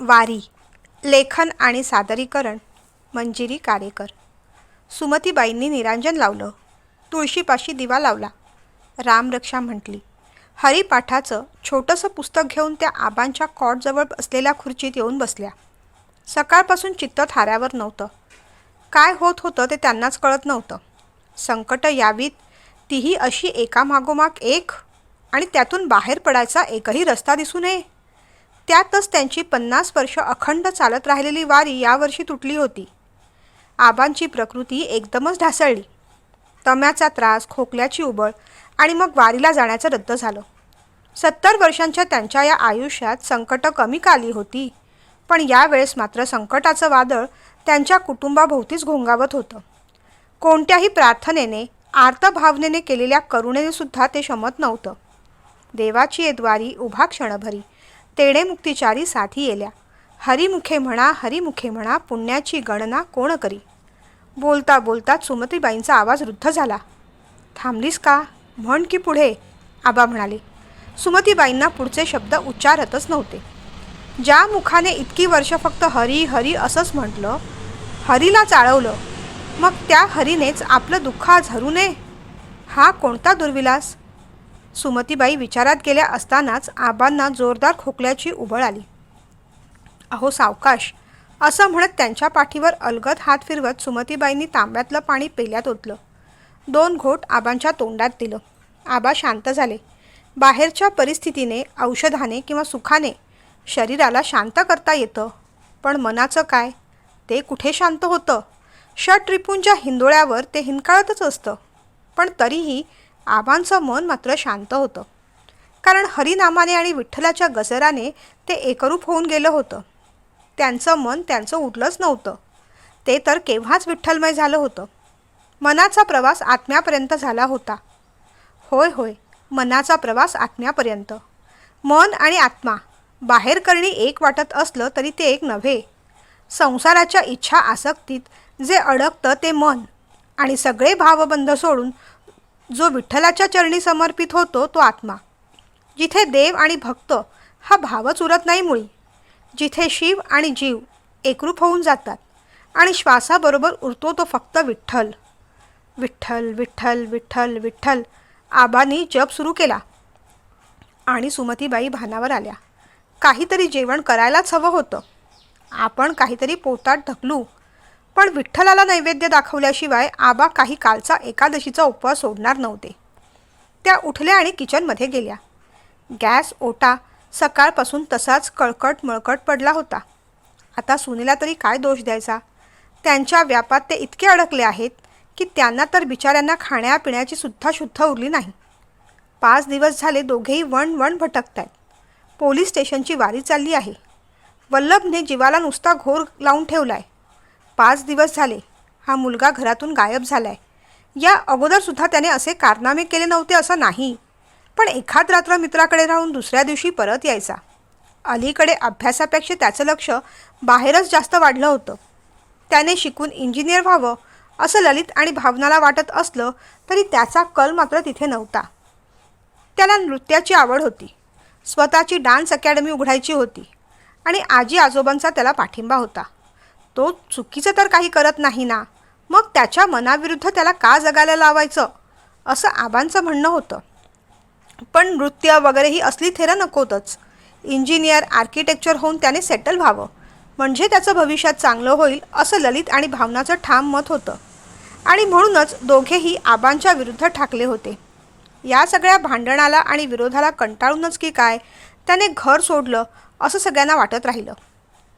वारी लेखन आणि सादरीकरण मंजिरी कारेकर. सुमतीबाईंनी निरांजन लावलं. तुळशीपाशी दिवा लावला. रामरक्षा म्हटली हरिपाठाचं छोटंसं पुस्तक घेऊन त्या आबांच्या कॉटजवळ असलेल्या खुर्चीत येऊन बसल्या. सकाळपासून चित्त थाऱ्यावर नव्हतं. काय होत होतं ते त्यांनाच कळत नव्हतं. संकट यावीत तीही अशी एकामागोमाग एक आणि त्यातून बाहेर पडायचा एकही रस्ता दिसू नये त्यातच त्यांची पन्नास वर्ष अखंड चालत राहिलेली वारी यावर्षी तुटली होती. आबांची प्रकृती एकदमच ढासळली. तम्याचा त्रास खोकल्याची उबळ आणि मग वारीला जाण्याचं रद्द झालं. सत्तर वर्षांच्या त्यांच्या या आयुष्यात संकटं कमी काली होती? पण यावेळेस मात्र संकटाचं वादळ त्यांच्या कुटुंबाभोवतीच घोंगावत होतं. कोणत्याही प्रार्थनेने आर्त भावनेने केलेल्या करुणेने सुद्धा ते शमत नव्हतं. देवाची येद्वारी उभा क्षणभरी तेणे मुक्तिचारी साथी येल्या. हरिमुखे म्हणा हरिमुखे म्हणा पुण्याची गणना कोण करी? बोलता बोलता सुमतीबाईंचा आवाज रुद्ध झाला. थांबलीस का? म्हण की पुढे. आबा म्हणाले. सुमतीबाईंना पुढचे शब्द उच्चारतच नव्हते. ज्या मुखाने इतकी वर्ष फक्त हरी हरी असंच म्हटलं हरीला चाळवलं मग त्या हरीनेच आपलं दुःख झरू नये? हा कोणता दुर्विलास? सुमतीबाई विचारात गेल्या असतानाच आबांना जोरदार खोकल्याची उबळ आली. अहो सावकाश असं म्हणत त्यांच्या पाठीवर अलगद हात फिरवत सुमतीबाईंनी तांब्यातलं पाणी पेल्यात ओतलं. दोन घोट आबांच्या तोंडात दिलं. आबा शांत झाले. बाहेरच्या परिस्थितीने औषधाने किंवा सुखाने शरीराला शांत करता येतं. पण मनाचं काय? ते कुठे शांत होतं? षट रिपूंच्या हिंदोळ्यावर ते हिंकाळतच असतं. पण तरीही आबांचं मन मात्र शांत होतं. कारण हरिनामाने आणि विठ्ठलाच्या गजराने ते एकरूप होऊन गेलं होतं. त्यांचं मन त्यांचं उठलंच नव्हतं. ते तर केव्हाच विठ्ठलमय झालं होतं. मनाचा प्रवास आत्म्यापर्यंत झाला होता. होय होय मनाचा प्रवास आत्म्यापर्यंत. मन आणि आत्मा बाहेर करणी एक वाटत असलं तरी ते एक नव्हे. संसाराच्या इच्छा आसक्तीत जे अडकतं ते मन आणि सगळे भावबंध सोडून जो विठ्ठलाच्या चरणी समर्पित होतो तो आत्मा. जिथे देव आणि भक्त हा भावच उरत नाही मुळी. जिथे शिव आणि जीव एकरूप होऊन जातात आणि श्वासाबरोबर उरतो तो फक्त विठ्ठल. विठ्ठल विठ्ठल विठ्ठल विठ्ठल आबांनी जप सुरू केला. आणि सुमतीबाई भानावर आल्या. काहीतरी जेवण करायलाच हवं होतं. आपण काहीतरी पोटात ढकलू पण विठ्ठलाला नैवेद्य दाखवल्याशिवाय आबा काही कालचा एकादशीचा उपवास सोडणार नव्हते. त्या उठल्या आणि किचनमध्ये गेल्या. गॅस ओटा सकाळपासून तसाच कळकट मळकट पडला होता. आता सुनेला तरी काय दोष द्यायचा? त्यांच्या व्यापात ते इतके अडकले आहेत की त्यांना तर बिचाऱ्यांना खाण्यापिण्याची सुद्धा शुद्ध उरली नाही. पाच दिवस झाले दोघेही वण वण भटकत आहेत पोलीस स्टेशनची वारी चालली आहे. वल्लभने जीवाला नुसता घोर लावून ठेवला आहे पाच दिवस झाले हा मुलगा घरातून गायब झाला आहे या अगोदरसुद्धा त्याने असे कारनामे केले नव्हते असं नाही. पण एखाद रात्र मित्राकडे राहून दुसऱ्या दिवशी परत यायचा. अलीकडे अभ्यासापेक्षा त्याचं लक्ष बाहेरच जास्त वाढलं होतं. त्याने शिकून इंजिनियर व्हावं असं ललित आणि भावनाला वाटत असलं तरी त्याचा कल मात्र तिथे नव्हता. त्याला नृत्याची आवड होती. स्वतःची डान्स अकॅडमी उघडायची होती आणि आजी आजोबांचा त्याला पाठिंबा होता. तो चुकीचं तर काही करत नाही ना. मग त्याच्या मनाविरुद्ध त्याला का जगायला लावायचं? असं आबांचं म्हणणं होतं. पण नृत्य वगैरे ही असली थेरं नकोतच. इंजिनियर आर्किटेक्चर होऊन त्याने सेटल व्हावं. म्हणजे त्याचं भविष्यात चांगलं होईल असं ललित आणि भावनाचं ठाम मत होतं. आणि म्हणूनच दोघेही आबांच्या विरुद्ध ठाकले होते. या सगळ्या भांडणाला आणि विरोधाला कंटाळूनच की काय? त्याने घर सोडलं असं सगळ्यांना वाटत राहिलं.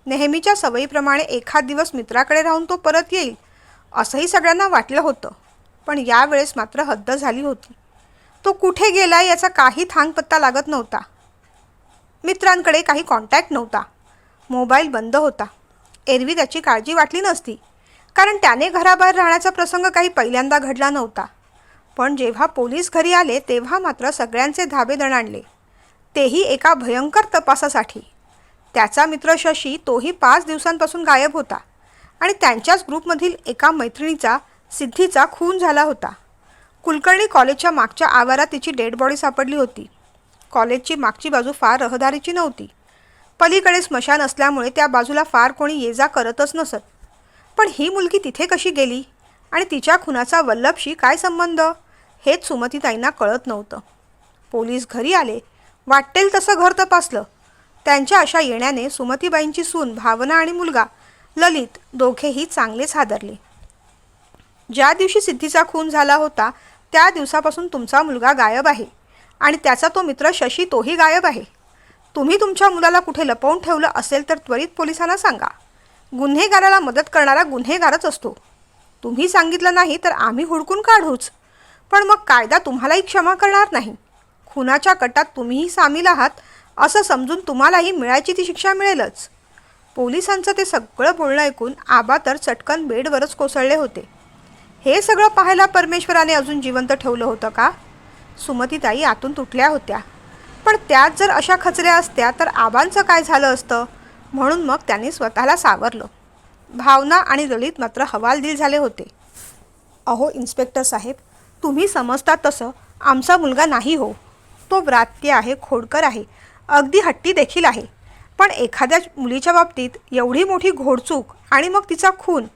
नेहमीच्या सवयीप्रमाणे एखाद दिवस मित्राकडे राहून तो परत येईल असंही सगळ्यांना वाटलं होतं. पण यावेळेस मात्र हद्द झाली होती. तो कुठे गेला याचा काही थांगपत्ता लागत नव्हता. मित्रांकडे काही कॉन्टॅक्ट नव्हता. मोबाईल बंद होता. एरवी त्याची काळजी वाटली नसती. कारण त्याने घराबाहेर राहण्याचा प्रसंग काही पहिल्यांदा घडला नव्हता. पण जेव्हा पोलीस घरी आले तेव्हा मात्र सगळ्यांचे धाबे दणाणले. तेही एका भयंकर तपासासाठी. त्याचा मित्र शशी तोही पाच दिवसांपासून गायब होता आणि त्यांच्याच ग्रुपमधील एका मैत्रिणीचा सिद्धीचा खून झाला होता. कुलकर्णी कॉलेजच्या मागच्या आवारात तिची डेड बॉडी सापडली होती. कॉलेजची मागची बाजू फार रहदारीची नव्हती. पलीकडे स्मशान असल्यामुळे त्या बाजूला फार कोणी ये जा करतच नसत. पण ही मुलगी तिथे कशी गेली? आणि तिच्या खुनाचा वल्लभशी काय संबंध? हेच सुमतीताईंना कळत नव्हतं. पोलीस घरी आले. वाटेल तसं घर तपासलं. त्यांच्या अशा येण्याने सुमतीबाईंची सून भावना आणि मुलगा ललित दोघेही चांगलेच हादरले. ज्या दिवशी सिद्धीचा खून झाला होता त्या दिवसापासून तुमचा मुलगा गायब आहे आणि त्याचा तो मित्र शशी तोही गायब आहे. तुम्ही तुमच्या मुलाला कुठे लपवून ठेवलं असेल तर त्वरित पोलिसांना सांगा. गुन्हेगाराला मदत करणारा गुन्हेगारच असतो. तुम्ही सांगितलं नाही तर आम्ही हुडकून काढूच. पण मग कायदा तुम्हालाही क्षमा करणार नाही. खुनाच्या कटात तुम्हीही सामील आहात असं समजून तुम्हालाही मिळायची ती शिक्षा मिळेलच. पोलिसांचं ते सगळं बोलणं ऐकून आबा तर चटकन बेडवरच कोसळले होते. हे सगळं पाहायला परमेश्वराने अजून जिवंत ठेवलं होतं का? सुमतीताई आतून तुटल्या होत्या. पण त्यात जर अशा खचल्या असत्या तर आबांचं काय झालं असतं? म्हणून मग त्यांनी स्वतःला सावरलं. भावना आणि ललित मात्र हवालदिल झाले होते. अहो इन्स्पेक्टर साहेब तुम्ही समजता तसं आमचा मुलगा नाही हो. तो व्रात्य आहे खोडकर आहे. अगदी हट्टी देखील आहे. पण एखाद्या मुलीच्या बाबतीत एवढी मोठी घोडचूक आणि मग तिचा खून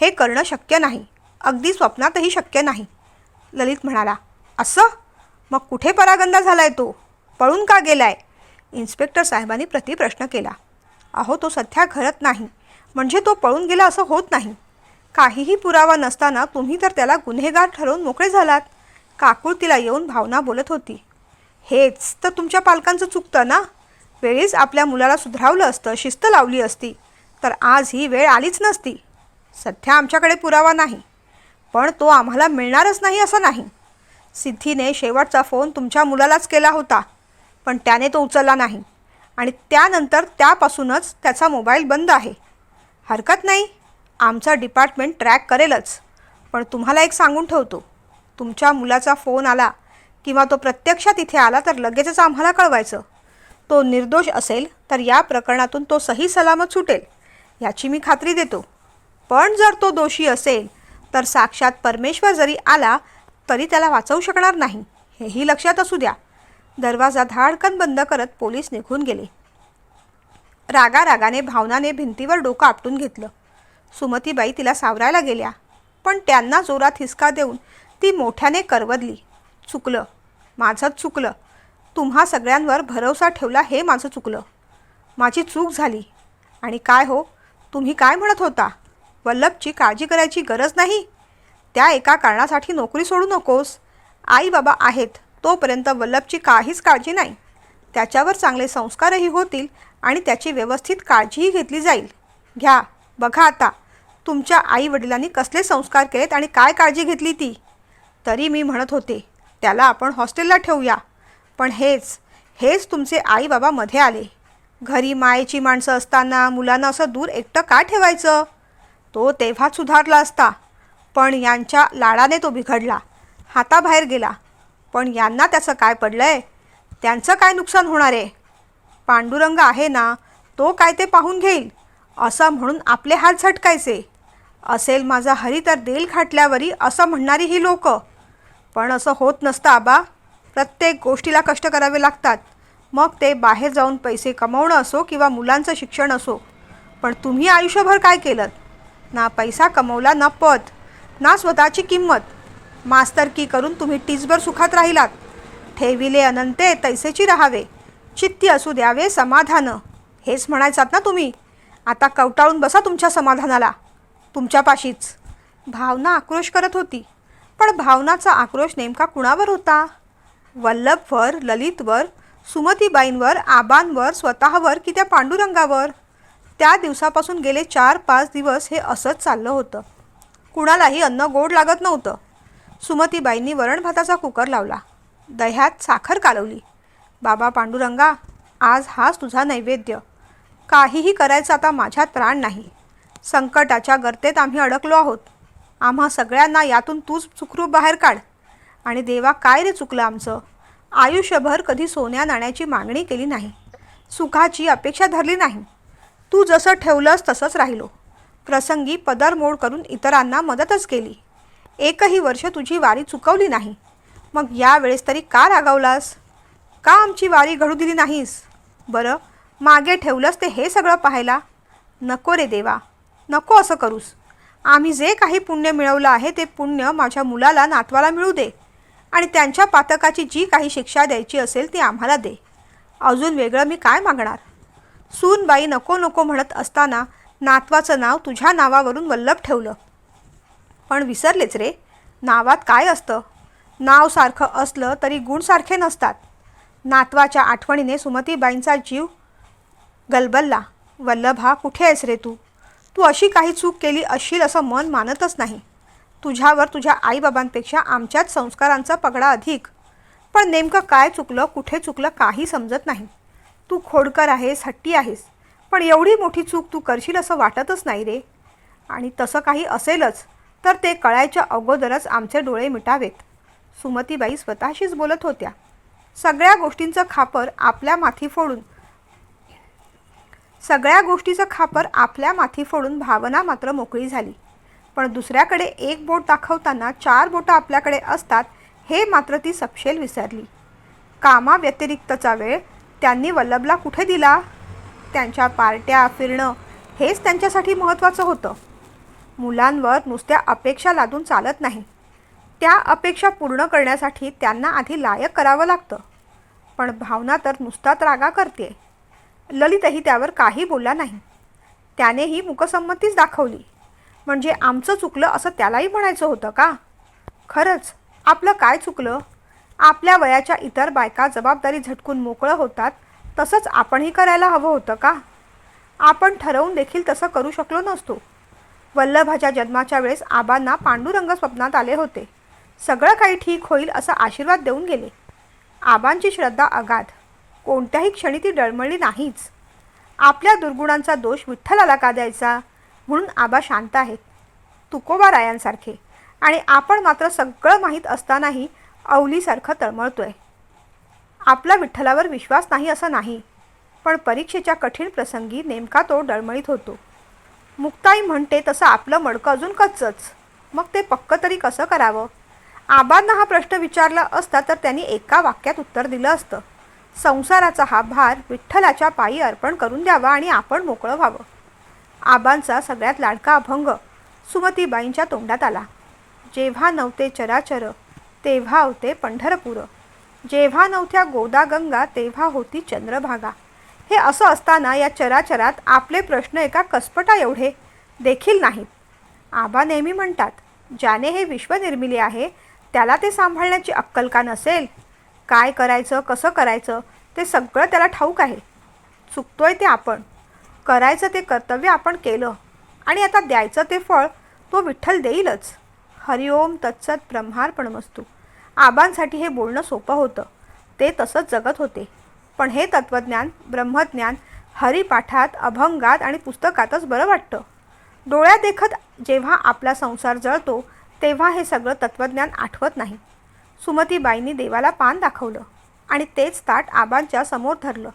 हे करणं शक्य नाही. अगदी स्वप्नातही शक्य नाही. ललित म्हणाला असं? मग कुठे परागंदा झालाय तो? पळून का गेलाय? इन्स्पेक्टर साहेबांनी प्रतिप्रश्न केला अहो तो सध्या घरत नाही. म्हणजे तो पळून गेला असं होत नाही. काहीही पुरावा नसताना तुम्ही तर त्याला गुन्हेगार ठरवून मोकळे झालात. काकुळ तिला येऊन भावना बोलत होती. हेच तर तुमच्या पालकांचं चुकतं ना? वेळीच आपल्या मुलाला सुधरावलं असतं शिस्त लावली असती. तर आज ही वेळ आलीच नसती. सध्या आमच्याकडे पुरावा नाही. पण तो आम्हाला मिळणारच नाही असं नाही. सिद्धीने शेवटचा फोन तुमच्या मुलालाच केला होता. पण त्याने तो उचलला नाही. आणि त्यानंतर त्यापासूनच त्याचा मोबाईल बंद आहे. हरकत नाही. आमचा डिपार्टमेंट ट्रॅक करेलच. पण तुम्हाला एक सांगून ठेवतो. तुमच्या मुलाचा फोन आला किंवा तो प्रत्यक्षात इथे आला तर लगेचच आम्हाला कळवायचं. तो निर्दोष असेल तर या प्रकरणातून तो सही सलामत सुटेल याची मी खात्री देतो. पण जर तो दोषी असेल तर साक्षात परमेश्वर जरी आला तरी त्याला वाचवू शकणार नाही हेही लक्षात असू द्या. दरवाजा धाडकन बंद करत पोलीस निघून गेले. रागा रागाने भावनाने भिंतीवर डोकं आपटून घेतलं. सुमतीबाई तिला सावरायला गेल्या पण त्यांना जोरात हिसका देऊन ती मोठ्याने करवदली. चुकलं. माझंच चुकलं. तुम्हा सगळ्यांवर भरवसा ठेवला हे माझं चुकलं. माझी चूक झाली. आणि काय हो? तुम्ही काय म्हणत होता? वल्लभची काळजी करायची गरज नाही? त्या एका कारणासाठी नोकरी सोडू नकोस. आई बाबा आहेत तोपर्यंत वल्लभची काहीच काळजी नाही. त्याच्यावर चांगले संस्कारही होतील आणि त्याची व्यवस्थित काळजीही घेतली जाईल. घ्या बघा आता तुमच्या आई वडिलांनी कसले संस्कार केलेत आणि काय काळजी घेतली ती? तरी मी म्हणत होते त्याला आपण हॉस्टेलला ठेवूया. पण हेच हेच तुमचे आई बाबा मध्ये आले. घरी मायेची माणसं असताना मुलांना असं दूर एकटं का ठेवायचं? तो तेव्हाच सुधारला असता. पण यांच्या लाडाने तो बिघडला. हाताबाहेर गेला. पण यांना त्याचं काय पडलं आहे त्यांचं काय नुकसान होणार आहे? पांडुरंग आहे ना तो काय ते पाहून घेईल? असं म्हणून आपले हात झटकायचे. असेल माझा हरी तर देल खाटल्यावरी असं म्हणणारी ही लोकं. पण असं होत नसतं आबा. प्रत्येक गोष्टीला कष्ट करावे लागतात. मग ते बाहेर जाऊन पैसे कमवणं असो किंवा मुलांचं शिक्षण असो. पण तुम्ही आयुष्यभर काय केलं? ना पैसा कमवला ना पद ना स्वतःची किंमत. मास्तरकी करून तुम्ही टीचभर सुखात राहिलात. ठेविले अनंते तैसेची राहावे. चित्ती असू द्यावे समाधानं. हेच म्हणायचात ना तुम्ही? आता कवटाळून बसा तुमच्या समाधानाला. तुमच्यापाशीच. भावना आक्रोश करत होती. पण भावनाचा आक्रोश नेमका कुणावर होता? वल्लभवर ललितवर सुमतीबाईंवर आबांवर स्वतःवर की त्या पांडुरंगावर? त्या दिवसापासून गेले चार पाच दिवस हे असंच चाललं होतं. कुणालाही अन्न गोड लागत नव्हतं. सुमतीबाईंनी वरण भाताचा कुकर लावला. दह्यात साखर कालवली. बाबा पांडुरंगा आज हाच तुझा नैवेद्य. काहीही करायचं आता माझ्यात प्राण नाही. संकटाच्या गर्तेत आम्ही अडकलो आहोत. आम्हा सगळ्यांना यातून तूच चुकरू बाहेर काढ. आणि देवा काय रे चुकलं आमचं? आयुष्यभर कधी सोन्या नाण्याची मागणी केली नाही. सुखाची अपेक्षा धरली नाही. तू जसं ठेवलंस तसंच राहिलो. प्रसंगी पदरमोड करून इतरांना मदतच केली. एकही वर्ष तुझी वारी चुकवली नाही. मग यावेळेस तरी का रागावलास? का आमची वारी घडू दिली नाहीस? बरं मागे ठेवलंस ते हे सगळं पाहायला? नको रे देवा. नको असं करूस. आम्ही जे काही पुण्य मिळवलं आहे ते पुण्य माझ्या मुलाला नातवाला मिळू दे. आणि त्यांच्या पातकाची जी काही शिक्षा द्यायची असेल ती आम्हाला दे. अजून वेगळं मी काय मागणार? सूनबाई नको नको म्हणत असताना नातवाचं नाव तुझ्या नावावरून वल्लभ ठेवलं. पण विसरलेच रे. नावात काय असतं? नाव सारखं असलं तरी गुणसारखे नसतात. नातवाच्या आठवणीने सुमतीबाईंचा जीव गलबलला. वल्लभा कुठे आहेस रे तू? तू अशी काही चूक केली असशील असं मन मानतच नाही. तुझ्यावर तुझ्या आईबाबांपेक्षा आमच्याच संस्कारांचा पगडा अधिक. पण नेमकं काय चुकलं कुठे चुकलं काही समजत नाही. तू खोडकर आहेस हट्टी आहेस पण एवढी मोठी चूक तू करशील असं वाटतच नाही रे. आणि तसं काही असेलच तर ते कळायच्या अगोदरच आमचे डोळे मिटावेत. सुमतीबाई स्वतःशीच बोलत होत्या. सगळ्या गोष्टींचं खापर आपल्या माथी फोडून सगळ्या गोष्टीचं खापर आपल्या माथी फोडून भावना मात्र मोकळी झाली. पण दुसऱ्याकडे एक बोट दाखवताना चार बोटं आपल्याकडे असतात हे मात्र ती सपशेल विसरली. कामाव्यतिरिक्तचा वेळ त्यांनी वल्लभला कुठे दिला? त्यांच्या पार्ट्या फिरणं हेच त्यांच्यासाठी महत्त्वाचं होतं. मुलांवर नुसत्या अपेक्षा लादून चालत नाही. त्या अपेक्षा पूर्ण करण्यासाठी त्यांना आधी लायक करावं लागतं. पण भावना तर नुसताच रागा करते ललितही त्यावर काही बोलला नाही. त्यानेही मुकसंमतीच दाखवली. म्हणजे आमचं चुकलं असं त्यालाही म्हणायचं होतं का? खरंच आपलं काय चुकलं? आपल्या वयाच्या इतर बायका जबाबदारी झटकून मोकळं होतात तसंच आपणही करायला हवं होतं का? आपण ठरवून देखील तसं करू शकलो नसतो. वल्लभाच्या जन्माच्या वेळेस आबांना पांडुरंग स्वप्नात आले होते. सगळं काही ठीक होईल असा आशीर्वाद देऊन गेले. आबांची श्रद्धा अगाध. कोणत्याही क्षणी ती डळमळली नाहीच. आपल्या दुर्गुणांचा दोष विठ्ठलाला का द्यायचा? म्हणून आबा शांत आहेत. तुकोबा रायांसारखे. आणि आपण मात्र सगळं माहीत असतानाही अवलीसारखं तळमळतोय. आपला विठ्ठलावर विश्वास नाही असं नाही. पण परीक्षेच्या कठीण प्रसंगी नेमका तो डळमळीत होतो. मुक्ताई म्हणते तसं आपलं मडकं अजून कच्चच. मग ते पक्क तरी कसं करावं? आबांना हा प्रश्न विचारला असता तर त्यांनी एका वाक्यात उत्तर दिलं असतं. संसाराचा हा भार विठ्ठलाच्या पायी अर्पण करून द्यावा आणि आपण मोकळं व्हावं. आबांचा सगळ्यात लाडका अभंग सुमतीबाईंच्या तोंडात आला. जेव्हा नव्हते चराचर तेव्हा होते पंढरपूर. जेव्हा नव्हत्या गोदा गंगा तेव्हा होती चंद्रभागा. हे असं असताना या चराचरात आपले प्रश्न एका कसपटा एवढे देखील नाहीत. आबा नेहमी म्हणतात ज्याने हे विश्व निर्मिले आहे त्याला ते सांभाळण्याची अक्कल का नसेल? काय करायचं कसं करायचं ते सगळं त्याला ठाऊक आहे. चुकतो आहे ते आपण. करायचं ते कर्तव्य आपण केलं. आणि आता द्यायचं ते फळ तो विठ्ठल देईलच. हरिओम तत्सत ब्रह्मार्पणमस्तू. आबांसाठी हे बोलणं सोपं होतं. ते तसंच जगत होते. पण हे तत्त्वज्ञान ब्रह्मज्ञान हरिपाठात अभंगात आणि पुस्तकातच बरं वाटतं. डोळ्या देखत जेव्हा आपला संसार जळतो तेव्हा हे सगळं तत्त्वज्ञान आठवत नाही. सुमतीबाईंनी देवाला पान दाखवलं आणि तेच ताट आबांच्या समोर धरलं.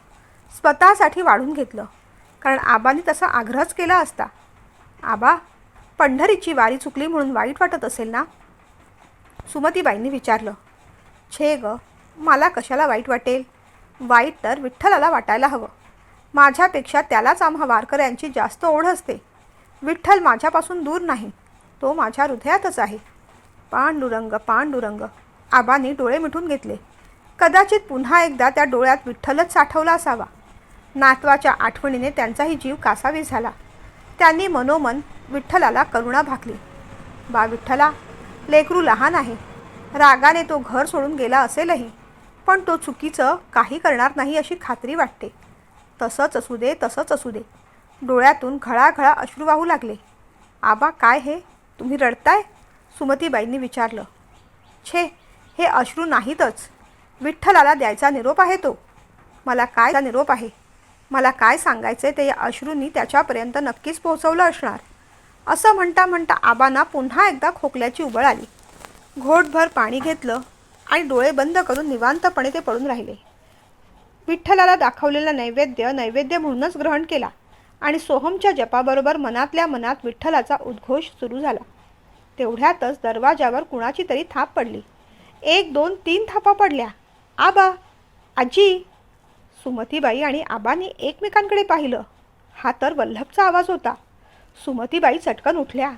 स्वतःसाठी वाढून घेतलं. कारण आबांनी तसा आग्रहच केला असता. आबा पंढरीची वारी चुकली म्हणून वाईट वाटत असेल ना? सुमतीबाईंनी विचारलं. छे ग मला कशाला वाईट वाटेल? वाईट तर विठ्ठलाला वाटायला हवं. माझ्यापेक्षा त्यालाच आम्हा वारकऱ्यांची जास्त ओढ असते. विठ्ठल माझ्यापासून दूर नाही. तो माझ्या हृदयातच आहे. पांडुरंग पांडुरंग आबांनी डोळे मिटून घेतले. कदाचित पुन्हा एकदा त्या डोळ्यात विठ्ठलच साठवला असावा. नातवाच्या आठवणीने त्यांचाही जीव कासावी झाला. त्यांनी मनोमन विठ्ठलाला करुणा भाकली बा विठ्ठला लेकरू लहान आहे. रागाने तो घर सोडून गेला असेलही पण तो चुकीचं काही करणार नाही अशी खात्री वाटते. तसंच असू दे तसंच असू दे. डोळ्यातून घळाघळा अश्रू वाहू लागले. आबा काय हे? तुम्ही रडताय? सुमतीबाईंनी विचारलं. छे हे अश्रू नाहीतच. विठ्ठलाला द्यायचा निरोप आहे तो. मला काय निरोप आहे? मला काय सांगायचे ते या अश्रूंनी त्याच्यापर्यंत नक्कीच पोहोचवलं असणार. असं म्हणता म्हणता आबांना पुन्हा एकदा खोकल्याची उबळ आली. घोटभर पाणी घेतलं आणि डोळे बंद करून निवांतपणे ते पडून राहिले. विठ्ठलाला दाखवलेला नैवेद्य नैवेद्य म्हणूनच ग्रहण केला आणि सोहमच्या जपाबरोबर मनातल्या मनात विठ्ठलाचा उद्घोष सुरू झाला. तेवढ्यातच दरवाजावर कुणाची तरी थाप पडली. एक दोन तीन थापा पडल्या. आबा आजी. सुमतीबाई आणि आबांनी एकमेकांकडे पाहिलं. हा तर वल्लभचा आवाज होता. सुमतीबाई चटकन उठल्या.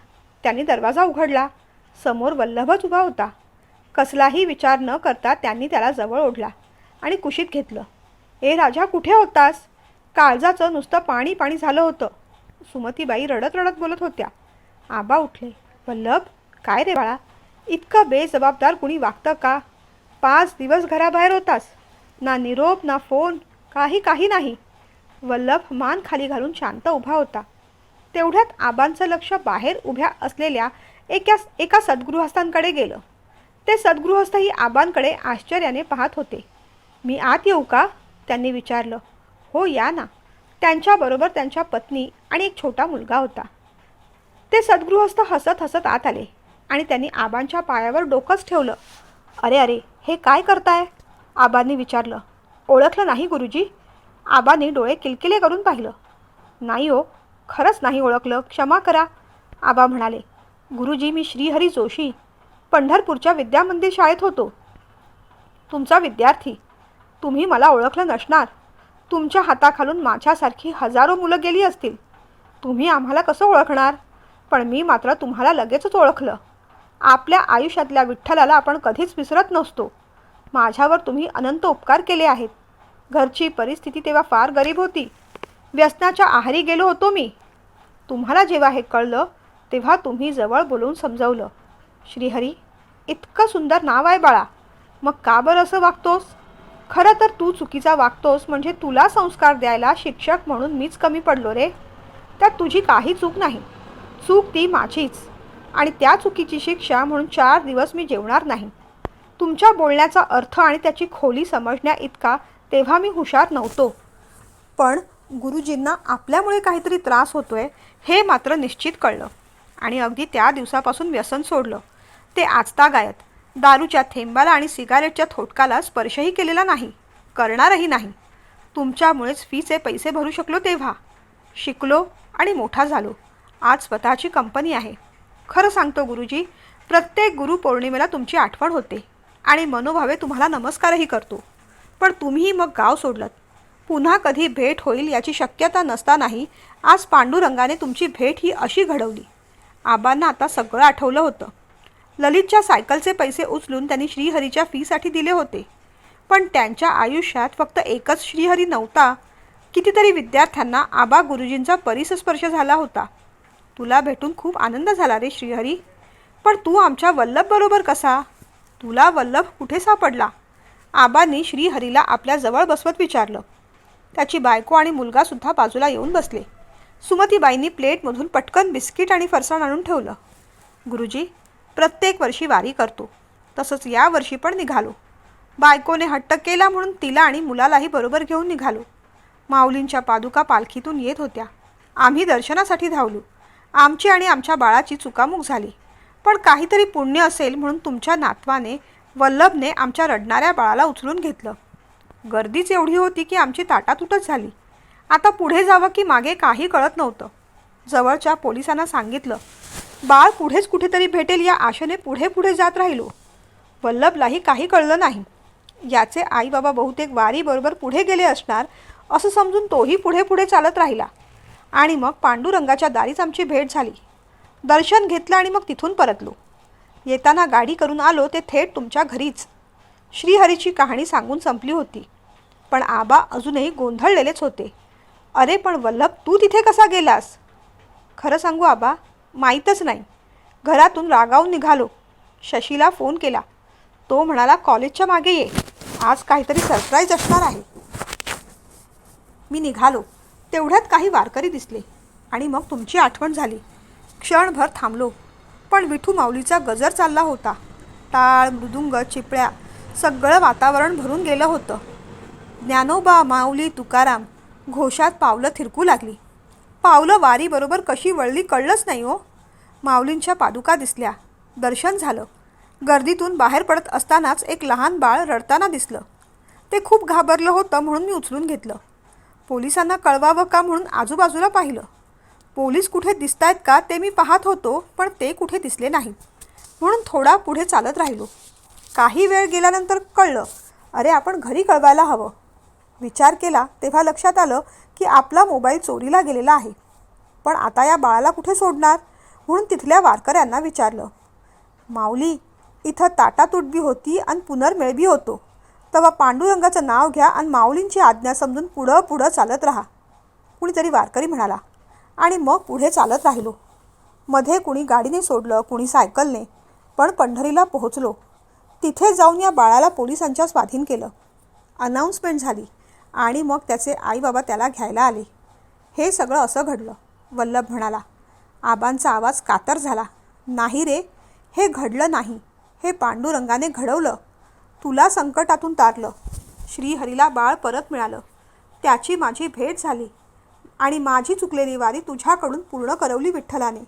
त्यांनी दरवाजा उघडला. समोर वल्लभच उभा होता. कसलाही विचार न करता त्यांनी त्याला जवळ ओढला आणि कुशीत घेतलं. ए राजा कुठे होतास? काळजाचं नुसतं पाणी पाणी झालं होतं. सुमतीबाई रडत रडत बोलत होत्या. आबा उठले. वल्लभ काय रे बाळा? इतकं बेजबाबदार कुणी वागतं का? पाच दिवस घराबाहेर होतास. ना निरोप ना फोन काही काही नाही. वल्लभ मान खाली घालून शांत उभा होता. तेवढ्यात आबांचं लक्ष बाहेर उभ्या असलेल्या एका एका सद्गृहस्थांकडे गेलं. ते सद्गृहस्थही आबांकडे आश्चर्याने पाहत होते. मी आत येऊ का? त्यांनी विचारलं. हो या ना. त्यांच्याबरोबर त्यांच्या पत्नी आणि एक छोटा मुलगा होता. ते सद्गृहस्थ हसत हसत आत आले. आणि त्यांनी आबांच्या पायावर डोकंच ठेवलं. अरे अरे हे काय करताय? आबांनी विचारलं. ओळखलं नाही गुरुजी. आबांनी डोळे किलकिले करून पाहिलं. नाही हो खरंच नाही ओळखलं. क्षमा करा. आबा म्हणाले. गुरुजी मी श्रीहरी जोशी. पंढरपूरच्या विद्यामंदिर शाळेत होतो. तुमचा विद्यार्थी. तुम्ही मला ओळखलं नसणार. तुमच्या हाताखालून माझ्यासारखी हजारो मुलं गेली असतील. तुम्ही आम्हाला कसं ओळखणार? पण मी मात्र तुम्हाला लगेचच ओळखलं. आपल्या आयुष्यातल्या विठ्ठलाला आपण कधीच विसरत नसतो. माझ्यावर तुम्ही अनंत उपकार केले आहेत. घरची परिस्थिती तेव्हा फार गरीब होती. व्यसनाच्या आहारी गेलो होतो मी. तुम्हाला जेव्हा हे कळलं तेव्हा तुम्ही जवळ बोलवून समजवलं. श्रीहरी इतकं सुंदर नाव आहे बाळा. मग का बरं असं वागतोस? खरं तर तू चुकीचा वागतोस म्हणजे तुला संस्कार द्यायला शिक्षक म्हणून मीच कमी पडलो रे. त्यात तुझी काही चूक नाही. चूक ती माझीच. आणि त्या चुकीची शिक्षा म्हणून चार दिवस मी जेवणार नाही. तुमच्या बोलण्याचा अर्थ आणि त्याची खोली समजण्या इतका तेव्हा मी हुशार नव्हतो. पण गुरुजींना आपल्यामुळे काहीतरी त्रास होतोय हे मात्र निश्चित कळलं आणि अगदी त्या दिवसापासून व्यसन सोडलं. ते आजता गायत. दारूच्या थेंबाला आणि सिगारेटच्या थोटकाला स्पर्शही केलेला नाही. करणारही नाही. तुमच्यामुळेच फीचे पैसे भरू शकलो तेव्हा. शिकलो आणि मोठा झालो. आज स्वतःची कंपनी आहे. खरं सांगतो गुरुजी प्रत्येक गुरुपौर्णिमेला तुमची आठवण होते आणि मनोभावे तुम्हाला नमस्कारही करतो. पण तुम्हीही मग गाव सोडलत. पुन्हा कधी भेट होईल याची शक्यता नसतानाही आज पांडुरंगाने तुमची भेट ही अशी घडवली. आबांना आता सगळं आठवलं होतं. ललितच्या सायकलचे पैसे उचलून त्यांनी श्रीहरीच्या फीसाठी दिले होते. पण त्यांच्या आयुष्यात फक्त एकच श्रीहरी नव्हता. कितीतरी विद्यार्थ्यांना आबा गुरुजींचा परिसस्पर्श झाला होता. तुला भेटून खूप आनंद झाला रे श्रीहरी. पण तू आमच्या वल्लभबरोबर कसा? तुला वल्लभ कुठे सापडला? आबांनी श्रीहरीला आपल्या जवळ बसवत विचारलं. त्याची बायको आणि मुलगासुद्धा बाजूला येऊन बसले. सुमतीबाईंनी प्लेटमधून पटकन बिस्किट आणि फरसाण आणून ठेवलं. गुरुजी प्रत्येक वर्षी वारी करतो. तसंच या वर्षी पण निघालो. बायकोने हट्ट केला म्हणून तिला आणि मुलालाही बरोबर घेऊन निघालो. माऊलींच्या पादुका पालखीतून येत होत्या. आम्ही दर्शनासाठी धावलो. आमची आणि आमच्या बाळाची चुकामुक झाली. पण काहीतरी पुण्य असेल म्हणून तुमच्या नातवाने वल्लभने आमच्या रडणाऱ्या बाळाला उचलून घेतलं. गर्दीच एवढी होती की आमची ताटातूटच झाली. आता पुढे जावं की मागे काही कळत नव्हतं. जवळच्या पोलिसांना सांगितलं बाळ पुढेच कुठेतरी भेटेल या आशेने पुढे पुढे जात राहिलो. वल्लभलाही काही कळलं नाही. याचे आई बाबा बहुतेक वारीबरोबर पुढे गेले असणार असं समजून तोही पुढे पुढे चालत राहिला. आणि मग पांडुरंगाच्या दारीच आमची भेट झाली. दर्शन घेतलं आणि मग तिथून परतलो. येताना गाडी करून आलो ते थेट तुमच्या घरीच. श्रीहरीची कहाणी सांगून संपली होती. पण आबा अजूनही गोंधळलेलेच होते. अरे पण वल्लभ तू तिथे कसा गेलास? खरं सांगू आबा माहीतच नाही. घरातून रागावून निघालो. शशीला फोन केला. तो म्हणाला कॉलेजच्या मागे ये. आज काहीतरी सरप्राईज असणार आहे. मी निघालो. तेवढ्यात काही वारकरी दिसले आणि मग तुमची आठवण झाली. क्षणभर थांबलो पण विठू माऊलीचा गजर चालला होता. टाळ मृदुंग चिपळ्या सगळं वातावरण भरून गेलं होतं. ज्ञानोबा माऊली तुकाराम घोषात पावलं थिरकू लागली. पावलं वारीबरोबर कशी वळली कळलंच नाही हो. माऊलींच्या पादुका दिसल्या. दर्शन झालं. गर्दीतून बाहेर पडत असतानाच एक लहान बाळ रडताना दिसलं. ते खूप घाबरलं होतं म्हणून मी उचलून घेतलं. पोलिसांना कळवावं का म्हणून आजूबाजूला पाहिलं? पोलीस कुठे दिसत आहेत का ते मी पाहत होतो पण ते कुठे दिसले नाही. म्हणून थोडा पुढे चालत राहिलो. काही वेळ गेल्यानंतर कळलं अरे आपण घरी कळवायला हवं. विचार केला तेव्हा लक्षात आलं की आपला मोबाईल चोरीला गेलेला आहे. पण आता या बाळाला कुठे सोडणार? म्हणून तिथल्या वारकऱ्यांना विचारलं. माऊली इथं ताटातुटबी होती आणि पुनर्मेळ बी होतो. तेव्हा पांडुरंगाचं नाव घ्या आणि माऊलींची आज्ञा समजून पुढं पुढं चालत राहा. कुणीतरी वारकरी म्हणाला आणि मग पुढे चालत राहिलो. मध्ये कुणी गाडीने सोडलं कुणी सायकलने पण पंढरीला पोहोचलो. तिथे जाऊन या बाळाला पोलिसांच्या स्वाधीन केलं. अनाऊन्समेंट झाली आणि मग त्याचे आईबाबा त्याला घ्यायला आले. हे सगळं असं घडलं. वल्लभ म्हणाला आबांचा आवाज कातर झाला. नाही रे हे घडलं नाही. हे पांडुरंगाने घडवलं. तुला संकटातून तारलं. श्रीहरीला बाळ परत मिळालं. त्याची माझी भेट झाली आणि माझी चुकलेली वारी तुझ्याकडून पूर्ण करवली विठ्ठलाने.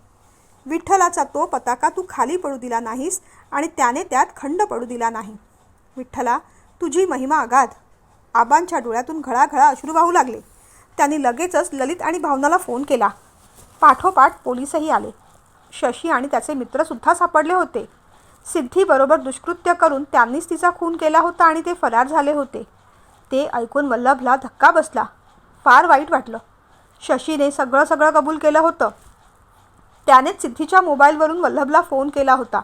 विठ्ठलाचा तो पताका तू खाली पडू दिला नाहीस आणि त्याने त्यात खंड पडू दिला नाही. विठ्ठला तुझी महिमा अगाध. आबांच्या डोळ्यातून घळाघळा अश्रू वाहू लागले. त्यांनी लगेचच ललित आणि भावनाला फोन केला. पाठोपाठ पोलीसही आले. शशी आणि त्याचे मित्रसुद्धा सापडले होते. सिद्धीबरोबर दुष्कृत्य करून त्यांनीच तिचा खून केला होता आणि ते फरार झाले होते. ते ऐकून वल्लभला धक्का बसला. फार वाईट वाटलं. शशीने सगळं सगळं कबूल केलं होतं. त्यानेच सिद्धीच्या मोबाईलवरून वल्लभला फोन केला होता.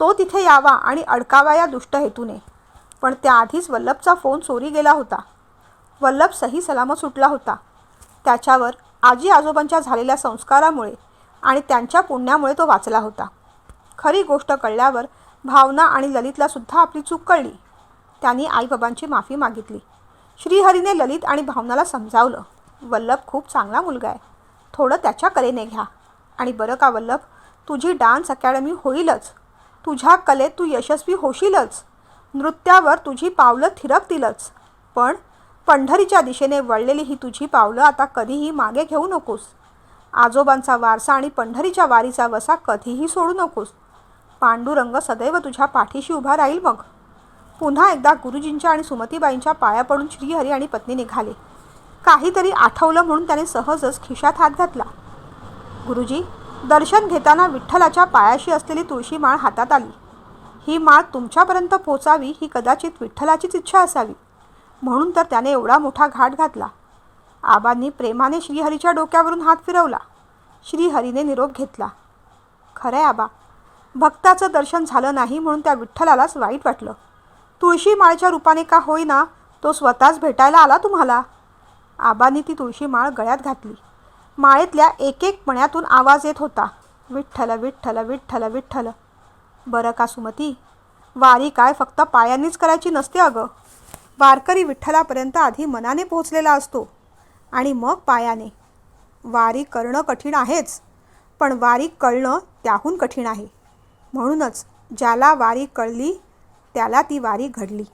तो तिथे यावा आणि अडकावा या दुष्ट हेतूने. पण त्याआधीच वल्लभचा फोन चोरी गेला होता. वल्लभ सही सलामत सुटला होता. त्याच्यावर आजी आजोबांच्या झालेल्या संस्कारामुळे आणि त्यांच्या पुण्यामुळे तो वाचला होता. खरी गोष्ट कळल्यावर भावना आणि ललितला सुद्धा आपली चूक कळली. त्यांनी आईबाबांची माफी मागितली. श्रीहरीने ललित आणि भावनाला समजावलं. वल्लभ खूप चांगला मुलगा आहे. थोडं त्याच्या कलेने घ्या. आणि बरं का वल्लभ तुझी डान्स अकॅडमी होईलच. तुझ्या कलेत तू यशस्वी होशीलच. नृत्यावर तुझी पावलं थिरकतीलच पण पंढरीच्या दिशेने वळलेली ही तुझी पावलं आता कधीही मागे घेऊ नकोस. आजोबांचा वारसा आणि पंढरीच्या वारीचा वसा कधीही सोडू नकोस. पांडुरंग सदैव तुझ्या पाठीशी उभा राहील मग. पुन्हा एकदा गुरुजींच्या आणि सुमतीबाईंच्या पाया पडून श्रीहरी आणि पत्नी निघाले. काहीतरी आठवलं म्हणून त्याने सहजच खिशात हात घातला. गुरुजी दर्शन घेताना विठ्ठलाच्या पायाशी असलेली तुळशी माळ हातात आली. ही माळ तुमच्यापर्यंत पोचावी ही कदाचित विठ्ठलाचीच इच्छा असावी. म्हणून तर त्याने एवढा मोठा घाट घातला. आबांनी प्रेमाने श्रीहरीच्या डोक्यावरून हात फिरवला. श्रीहरीने निरोप घेतला. खरंय आबा. भक्ताचं दर्शन झालं नाही म्हणून त्या विठ्ठलालाच वाईट वाटलं. तुळशी माळच्या रूपाने का होईना तो स्वतःच भेटायला आला तुम्हाला? आबांनी ती तुळशी माळ गळ्यात घातली. माळेतल्या एक एक मण्यातून आवाज येत होता. विठ्ठल विठ्ठल विठ्ठल विठ्ठल. बरं का सुमती? वारी काय फक्त पायांनीच करायची नसते अगं. वारकरी विठ्ठलापर्यंत आधी मनाने पोहोचलेला असतो आणि मग पायाने. वारी करणं कठीण आहेच पण वारी कळणं त्याहून कठीण आहे. म्हणूनच ज्याला वारी कळली त्याला ती वारी घडली.